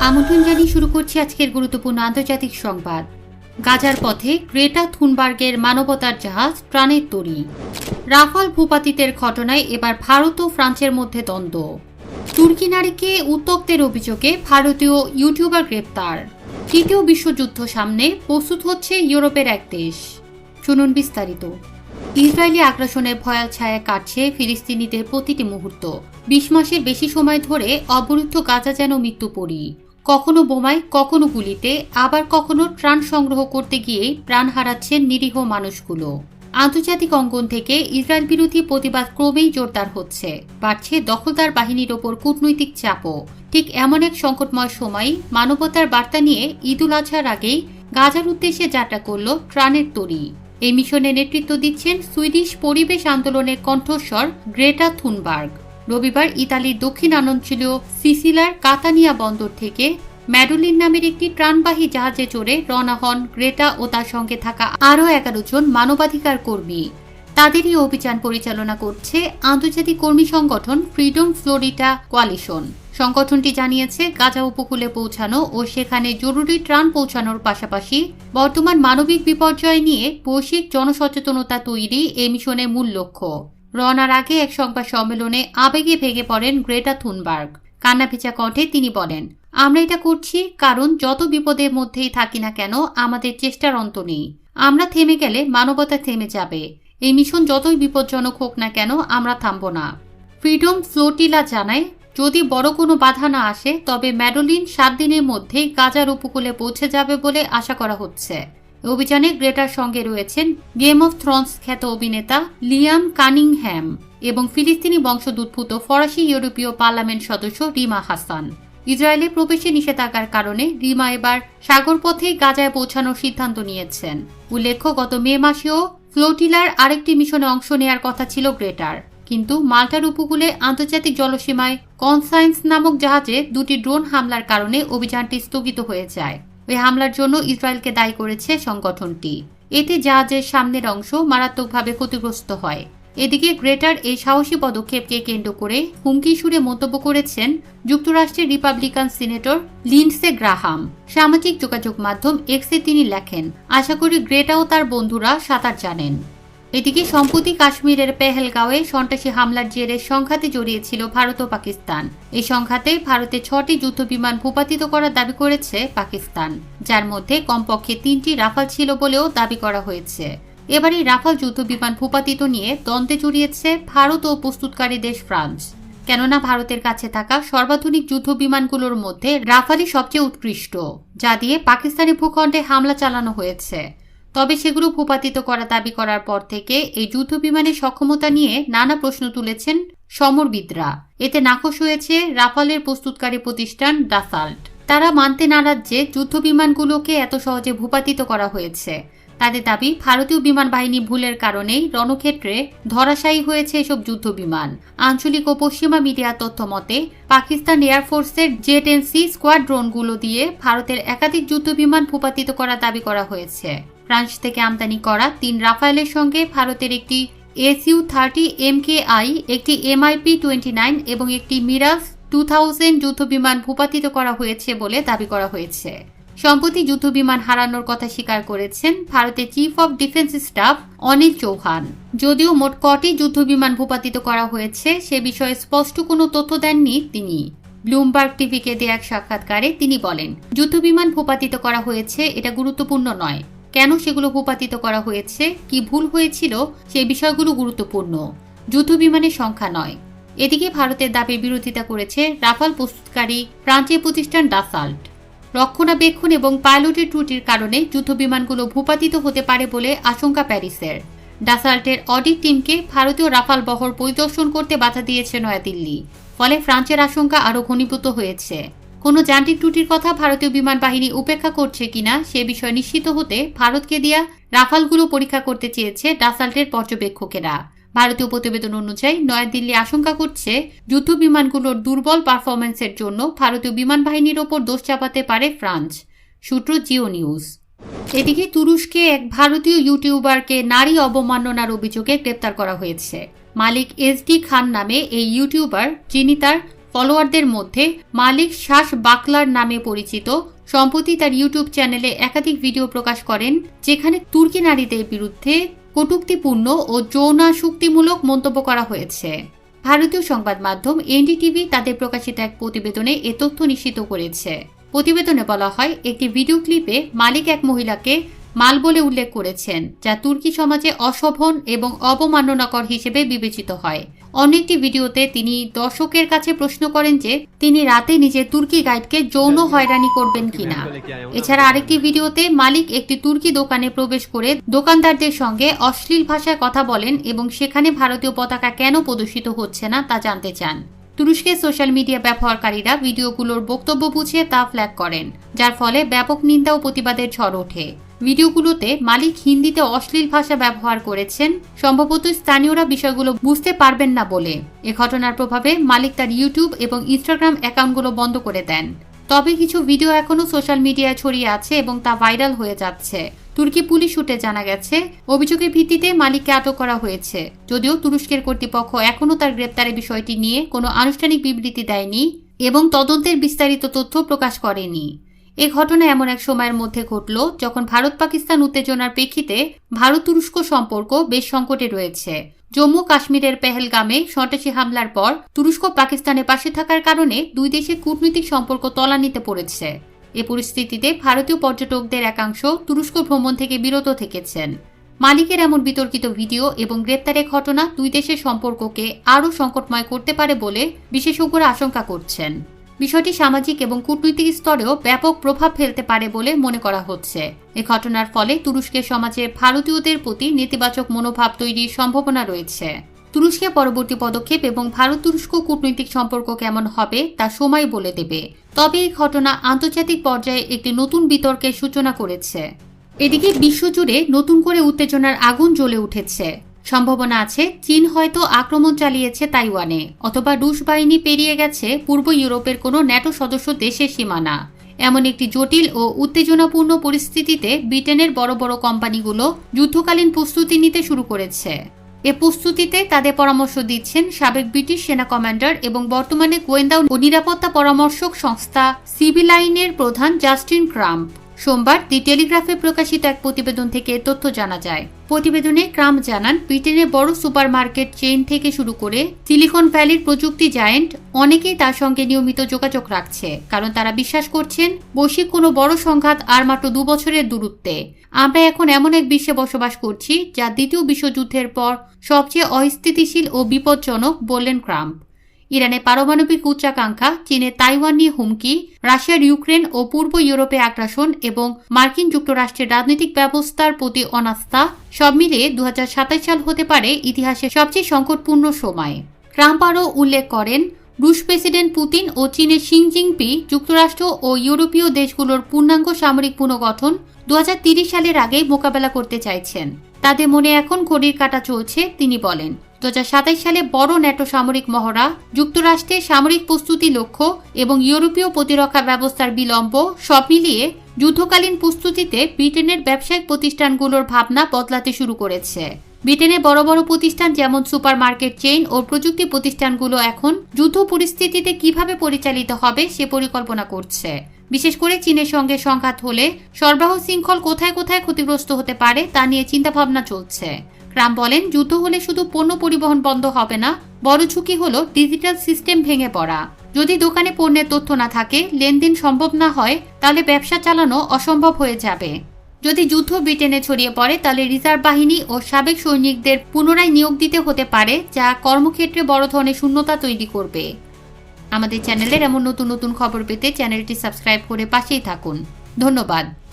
আমন্ত্রণ জানিয়ে শুরু করছি আজকের গুরুত্বপূর্ণ আন্তর্জাতিক সংবাদ। গাজার পথে গ্রেটা থুনবার্গের মানবতার জাহাজ প্রাণের তরি। রাফাল ভূপাতিতের ঘটনায় এবার ভারত ও ফ্রান্সের মধ্যে দ্বন্দ্ব। তুর্কি নারীকে উত্তক্তের অভিযোগে ভারতীয় ইউটিউবার গ্রেপ্তার। তৃতীয় বিশ্বযুদ্ধ সামনে প্রস্তুত হচ্ছে ইউরোপের এক দেশ। শুনুন বিস্তারিত। ইসরায়েলি আগ্রাসনের ভয়াল ছায়া কাটছে ফিলিস্তিনিদের প্রতিটি মুহূর্ত। বিশ মাসের বেশি সময় ধরে অবরুদ্ধ গাজা যেন মৃত্যু মৃত্যুপরী কখনো বোমায়, কখনো গুলিতে, আবার কখনো ত্রাণ সংগ্রহ করতে গিয়ে প্রাণ হারাচ্ছেন নিরীহ মানুষগুলো। আন্তর্জাতিক অঙ্গন থেকে ইসরায়েল বিরোধী প্রতিবাদ ক্রমেই জোরদার হচ্ছে। বাড়ছে দখলদার বাহিনীর ওপর কূটনৈতিক চাপও। ঠিক এমন এক সংকটময় সময় মানবতার বার্তা নিয়ে ঈদুল আজহার আগেই গাজার উদ্দেশ্যে যাত্রা করল ত্রাণের তরী। এই মিশনে নেতৃত্ব দিচ্ছেন সুইডিশ পরিবেশ আন্দোলনের কণ্ঠস্বর গ্রেটা থুনবার্গ। রবিবার ইতালির দক্ষিণ দক্ষিণাঞ্চলীয় সিসিলার কাতানিয়া বন্দর থেকে ম্যাডোলিন নামের একটি ত্রাণবাহী জাহাজে চড়ে রওনা হন গ্রেটা ও তার সঙ্গে থাকা আরও এগারো জন মানবাধিকার কর্মী। তাদেরই অভিযান পরিচালনা করছে আন্তর্জাতিক কর্মী সংগঠন ফ্রিডম ফ্লোরিটা কোয়ালিশন। সংগঠনটি জানিয়েছে, গাজা উপকূলে পৌঁছানো ও সেখানে জরুরি ত্রাণ পৌঁছানোর পাশাপাশি বর্তমান মানবিক বিপর্যয় নিয়ে বৈশ্বিক জনসচেতনতা তৈরি এই মিশনের মূল লক্ষ্য। রওনার আগে এক সংবাদ সম্মেলনে আবেগে ভেঙে পড়েন গ্রেটা থুনবার্গ। কান্নাভেজা কণ্ঠে তিনি বলেন, আমরা এটা করছি কারণ যত বিপদের মধ্যেই থাকি না কেন, আমাদের চেষ্টার অন্ত নেই। আমরা থেমে গেলে মানবতা থেমে যাবে। এই মিশন যতই বিপজ্জনক হোক না কেন, আমরা থামব না। ফ্রিডম ফ্লোটিলা জানায়, যদি বড় কোনো বাধা না আসে, তবে ম্যাডোলিন সাত দিনের মধ্যেই গাজার উপকূলে পৌঁছে যাবে বলে আশা করা হচ্ছে। অভিযানে গ্রেটার সঙ্গে রয়েছেন গেম অফ থ্রন্স খ্যাত অভিনেতা লিয়াম কানিংহ্যাম এবং ফিলিস্তিনি বংশোদ্ভূত ফরাসি ইউরোপীয় পার্লামেন্ট সদস্য রিমা হাসান। ইসরায়েলে প্রবেশে নিষেধাজ্ঞার কারণে রিমা এবার সাগরপথেই গাজায় পৌঁছানোর সিদ্ধান্ত নিয়েছেন। উল্লেখ্য, গত মে মাসেও ফ্লোটিলার আরেকটি মিশনে অংশ নেয়ার কথা ছিল গ্রেটার। কিন্তু মাল্টার উপকূলে আন্তর্জাতিক জলসীমায় কনসাইন্স নামক জাহাজে দুটি ড্রোন হামলার কারণে অভিযানটি স্থগিত হয়ে যায়। ওই হামলার জন্য ইসরায়েলকে দায়ী করেছে সংগঠনটি। এতে জাহাজের সামনের অংশ মারাত্মকভাবে ক্ষতিগ্রস্ত হয়। এদিকে গ্রেটার এই সাহসী পদক্ষেপকে কেন্দ্র করে হুমকি সুরে মন্তব্য করেছেন যুক্তরাষ্ট্রের রিপাবলিকান সিনেটর লিন্ডসে গ্রাহাম। সামাজিক যোগাযোগ মাধ্যম এক্সে তিনি লেখেন, আশা করি গ্রেটা ও তার বন্ধুরা সাঁতার জানেন। এদিকে সম্প্রতি কাশ্মীরের পেহেলগাঁওয়ে সন্ত্রাসী হামলার জেরে সংঘাতে জড়িয়েছিল ভারত ও পাকিস্তান। এই সংঘাতে ভারতে ছটি যুদ্ধবিমান ভূপাতিত করার দাবি করেছে পাকিস্তান, যার মধ্যে কমপক্ষে তিনটি রাফাল ছিল বলেও দাবি করা হয়েছে। এবার এই রাফাল যুদ্ধবিমান ভূপাতিত নিয়ে দ্বন্দ্বে জড়িয়েছে ভারত ও প্রস্তুতকারী দেশ ফ্রান্স। কেননা ভারতের কাছে থাকা সর্বাধুনিক যুদ্ধ বিমানগুলোর মধ্যে রাফালই সবচেয়ে উৎকৃষ্ট, যা দিয়ে পাকিস্তানি ভূখণ্ডে হামলা চালানো হয়েছে। তবে সেগুলো ভূপাতিত করা দাবি করার পর থেকে এই যুদ্ধ বিমানের সক্ষমতা নিয়ে নানা প্রশ্ন তুলেছেন সমরবিদরা। এতে নাকশ হয়েছে রাফালের প্রস্তুতকারী প্রতিষ্ঠান ডাসাল্ট তারা মানতে নারাজ যে যুদ্ধ বিমানগুলোকে এত সহজে ভূপাতিত করা হয়েছে। তাদের দাবি, ভারতীয় বিমান বাহিনী ভুলের কারণেই রণক্ষেত্রে ধরাশায়ী হয়েছে এসব যুদ্ধ বিমান। আঞ্চলিক ও পশ্চিমা মিডিয়ার তথ্য মতে, পাকিস্তান এয়ারফোর্সের জেট এন সি স্কোয়াড ড্রোনগুলো দিয়ে ভারতের একাধিক যুদ্ধ বিমান ভূপাতিত করার দাবি করা হয়েছে। ফ্রান্স থেকে আমদানি করা তিন রাফায়েলের সঙ্গে ভারতের একটি S U thirty M K I একটি এমআইপি টোয়েন্টি নাইন এবং একটি মিরাজ টু থাউজেন্ড যুদ্ধবিমান ভূপাতিত করা হয়েছে বলে দাবি করা হয়েছে। সম্প্রতি যুদ্ধবিমান হারানোর কথা স্বীকার করেছেন ভারতের chief of defence staff Anil Chauhan. যদিও মোট কটি যুদ্ধবিমান ভূপাতিত করা হয়েছে, সে বিষয়ে স্পষ্ট কোনো তথ্য দেননি তিনি। ব্লুমবার্গ টিভিকে দেয়া এক সাক্ষাৎকারে তিনি বলেন, যুদ্ধবিমান ভূপাতিত করা হয়েছে, এটা গুরুত্বপূর্ণ নয়। কেন সেগুলো ভূপাতিত করা হয়েছে, কি ভুল হয়েছিল, সেই বিষয়গুলো গুরুত্বপূর্ণ। যুদ্ধ বিমানের সংখ্যা নয়। এদিকে ভারতের দাবির বিরোধিতা করেছে রাফাল প্রস্তুতকারী প্রান্তীয় প্রতিষ্ঠান ডাসাল্ট। রক্ষণাবেক্ষণ এবং পাইলটের ত্রুটির কারণে যুদ্ধবিমানগুলো ভূপাতিত হতে পারে বলে আশঙ্কা প্যারিসের। ডাসাল্টের অডিট টিমকে ভারতীয় রাফাল বহর পরিদর্শন করতে বাধা দিয়েছে নয়াদিল্লি। ফলে ফ্রান্সের আশঙ্কা আরও ঘনীভূত হয়েছে। কোনো যান্ত্রিক ত্রুটির কথা ভারতীয় বিমান বাহিনী উপেক্ষা করছে কিনা সে বিষয়ে নিশ্চিত হতে ভারতকে দেয়া রাফালগুলো পরীক্ষা করতে চেয়েছে ডাসাল্টের পর্যবেক্ষকেরা। ভারতীয় প্রতিবেদন অনুযায়ী নয়াদিল্লি আশঙ্কা করছে যুদ্ধ বিমানগুলোর দুর্বল পারফরমেন্সের জন্য ভারতীয় বিমান বাহিনীর ওপর দোষ চাপাতে পারে ফ্রান্স। সূত্র জিও নিউজ। এদিকে তুরস্কে এক ভারতীয় ইউটিউবারকে নারী অবমাননার অভিযোগে গ্রেপ্তার করা হয়েছে। মালিক এস ডি খান নামে এই ইউটিউবার, যিনি তার ফলোয়ারদের মধ্যে মালিক শ্বাস বাকলার নামে পরিচিত। সম্প্রতি তার ইউটিউব চ্যানেলে একাধিক ভিডিও প্রকাশ করেন, যেখানে তুর্কি নারীদের বিরুদ্ধে কটূক্তিপূর্ণ ও যৌনাসুক্তিমূলক মন্তব্য করা হয়েছে। ভারতীয় সংবাদ মাধ্যম এনডিটিভি তাদের প্রকাশিত এক প্রতিবেদনে এ তথ্য নিশ্চিত করেছে। প্রতিবেদনে বলা হয়, একটি ভিডিও ক্লিপে মালিক এক মহিলাকে মাল বলে উল্লেখ করেছেন, যা তুর্কি সমাজে অশোভন এবং অবমাননাকর হিসেবে বিবেচিত হয়। অন্য একটি ভিডিওতে তিনি দর্শকের কাছে প্রশ্ন করেন যে, তিনি রাতে নিজের তুর্কি গাইডকে যৌন হয়রানি করবেন কিনা। এছাড়া আরেকটি ভিডিওতে মালিক একটি তুর্কি দোকানে প্রবেশ করে দোকানদারদের সঙ্গে অশ্লীল ভাষায় কথা বলেন এবং সেখানে ভারতীয় পতাকা কেন প্রদর্শিত হচ্ছে না তা জানতে চান। তুরস্কের সোশ্যাল মিডিয়া ব্যবহারকারীরা ভিডিওগুলোর বক্তব্য বুঝে তা ফ্ল্যাগ করেন, যার ফলে ব্যাপক নিন্দা ও প্রতিবাদের ঝড় ওঠে। ভিডিওগুলোতে মালিক হিন্দিতে অশ্লীল ভাষা ব্যবহার করেছেন, সম্ভবত স্থানীয়রা বিষয়গুলো বুঝতে পারবেন না বলে। এ ঘটনার প্রভাবে মালিক তার ইউটিউব এবং ইনস্টাগ্রাম অ্যাকাউন্টগুলো বন্ধ করে দেন। তবে কিছু ভিডিও এখনও সোশ্যাল মিডিয়ায় ছড়িয়ে আছে এবং তা ভাইরাল হয়ে যাচ্ছে। তুর্কি পুলিশ সূত্রে জানা গেছে, অভিযোগের ভিত্তিতে মালিককে আটক করা হয়েছে। যদিও তুরস্কের কর্তৃপক্ষ এখনও তার গ্রেপ্তারের বিষয়টি নিয়ে কোনো আনুষ্ঠানিক বিবৃতি দেয়নি এবং তদন্তের বিস্তারিত তথ্য প্রকাশ করেনি। এ ঘটনা এমন এক সময়ের মধ্যে ঘটল যখন ভারত পাকিস্তান উত্তেজনার প্রেক্ষিতে ভারত তুরস্ক সম্পর্ক বেশ সংকটে রয়েছে। জম্মু কাশ্মীরের পেহেলগামে সন্ত্রাসী হামলার পর তুরস্ক পাকিস্তানের পাশে থাকার কারণে দুই দেশের কূটনৈতিক সম্পর্ক তলানিতে পড়েছে। এ পরিস্থিতিতে ভারতীয় পর্যটকদের একাংশ তুরস্ক ভ্রমণ থেকে বিরত থেকেছেন। মালিকের এমন বিতর্কিত ভিডিও এবং গ্রেপ্তারের ঘটনা দুই দেশের সম্পর্ককে আরও সংকটময় করতে পারে বলে বিশেষজ্ঞরা আশঙ্কা করছেন। বিষয়টি সামাজিক এবং কূটনৈতিক স্তরেও ব্যাপক প্রভাব ফেলতে পারে বলে মনে করা হচ্ছে। এ ঘটনার ফলে তুরস্কের সমাজে ভারতীয়দের প্রতি নেতিবাচক মনোভাব তৈরির সম্ভাবনা রয়েছে। তুরস্কের পরবর্তী পদক্ষেপ এবং ভারত তুরস্ক কূটনৈতিক সম্পর্ক কেমন হবে তা সময় বলে দেবে। তবে এই ঘটনা আন্তর্জাতিক পর্যায়ে একটি নতুন বিতর্কের সূচনা করেছে। এদিকে বিশ্বজুড়ে নতুন করে উত্তেজনার আগুন জ্বলে উঠেছে। সম্ভাবনা আছে, চীন হয়তো আক্রমণ চালিয়েছে তাইওয়ানে, অথবা রুশ বাহিনী পেরিয়ে গেছে পূর্ব ইউরোপের কোনো ন্যাটো সদস্য দেশের সীমানা। এমন একটি জটিল ও উত্তেজনাপূর্ণ পরিস্থিতিতে ব্রিটেনের বড় বড় কোম্পানিগুলো যুদ্ধকালীন প্রস্তুতি নিতে শুরু করেছে। এ প্রস্তুতিতে তাদের পরামর্শ দিচ্ছেন সাবেক ব্রিটিশ সেনা কমান্ডার এবং বর্তমানে গোয়েন্দা ও নিরাপত্তা পরামর্শক সংস্থা সিভিলাইনের প্রধান জাস্টিন ক্রাম্প। সোমবার দি টেলিগ্রাফে প্রকাশিত এক প্রতিবেদন থেকে তথ্য জানা যায়। প্রতিবেদনে ক্রাম্প জানান ব্রিটেনের বড় সুপারমার্কেট চেইন থেকে শুরু করে সিলিকন ভ্যালির প্রযুক্তি জায়েন্ট অনেকেই তার সঙ্গে নিয়মিত যোগাযোগ রাখছে, কারণ তারা বিশ্বাস করছেন, বৈশ্বিক কোনো বড় সংঘাত আর মাত্র দু বছরের দূরত্বে। আমরা এখন এমন এক বিশ্বে বসবাস করছি, যা দ্বিতীয় বিশ্বযুদ্ধের পর সবচেয়ে অস্থিতিশীল ও বিপজ্জনক বললেন ক্রাম্প ইরানের পারমাণবিক উচ্চাকাঙ্ক্ষা, চীনের তাইওয়ান নিয়ে হুমকি, রাশিয়ার ইউক্রেন ও পূর্ব ইউরোপে আগ্রাসন এবং মার্কিন যুক্তরাষ্ট্রের রাজনৈতিক ব্যবস্থার প্রতি অনাস্থা, সব মিলিয়ে দু হাজার সাতাশ সাল হতে পারে ইতিহাসের সবচেয়ে সংকটপূর্ণ সময়। ট্রাম্প আরও উল্লেখ করেন, রুশ প্রেসিডেন্ট পুতিন ও চীনের শিং জিংপি যুক্তরাষ্ট্র ও ইউরোপীয় দেশগুলোর পূর্ণাঙ্গ সামরিক পুনর্গঠন দু সালের আগেই মোকাবেলা করতে চাইছেন। তাদের মনে এখন ঘড়ির কাটা চলছে, তিনি বলেন। দু সালে বড় ন্যাটো সামরিক মহড়া যুক্তরাষ্ট্রের সামরিক প্রস্তুতি লক্ষ্য এবং ইউরোপীয় প্রতিরক্ষা ব্যবস্থার বিলম্ব সব মিলিয়ে যুদ্ধকালীন প্রস্তুতিতে ব্রিটেনের ব্যবসায়িক প্রতিষ্ঠানগুলোর ভাবনা বদলাতে শুরু করেছে। ব্রিটেনে বড় বড় প্রতিষ্ঠান যেমন সুপার মার্কেট চেইন ও প্রযুক্তি প্রতিষ্ঠানগুলো এখন যুদ্ধ পরিস্থিতিতে কীভাবে পরিচালিত হবে সে পরিকল্পনা করছে। বিশেষ করে চীনের সঙ্গে সংঘাত হলে সরবরাহ শৃঙ্খল কোথায় কোথায় ক্ষতিগ্রস্ত হতে পারে তা নিয়ে চিন্তাভাবনা চলছে। ট্রাম্প বলেন, যুদ্ধ হলে শুধু পণ্য পরিবহন বন্ধ হবে না, বড় ঝুঁকি হলো ডিজিটাল সিস্টেম ভেঙে পড়া। যদি দোকানে পণ্যের তথ্য না থাকে, লেনদেন সম্ভব না হয়, তাহলে ব্যবসা চালানো অসম্ভব হয়ে যাবে। যদি যুদ্ধ ব্রিটেনে ছড়িয়ে পড়ে, তাহলে রিজার্ভ বাহিনী ও সাবেক সৈনিকদের পুনরায় নিয়োগ দিতে হতে পারে, যা কর্মক্ষেত্রে বড় ধরনের শূন্যতা তৈরি করবে। আমাদের চ্যানেলের এমন নতুন নতুন খবর পেতে চ্যানেলটি সাবস্ক্রাইব করে পাশেই থাকুন। ধন্যবাদ।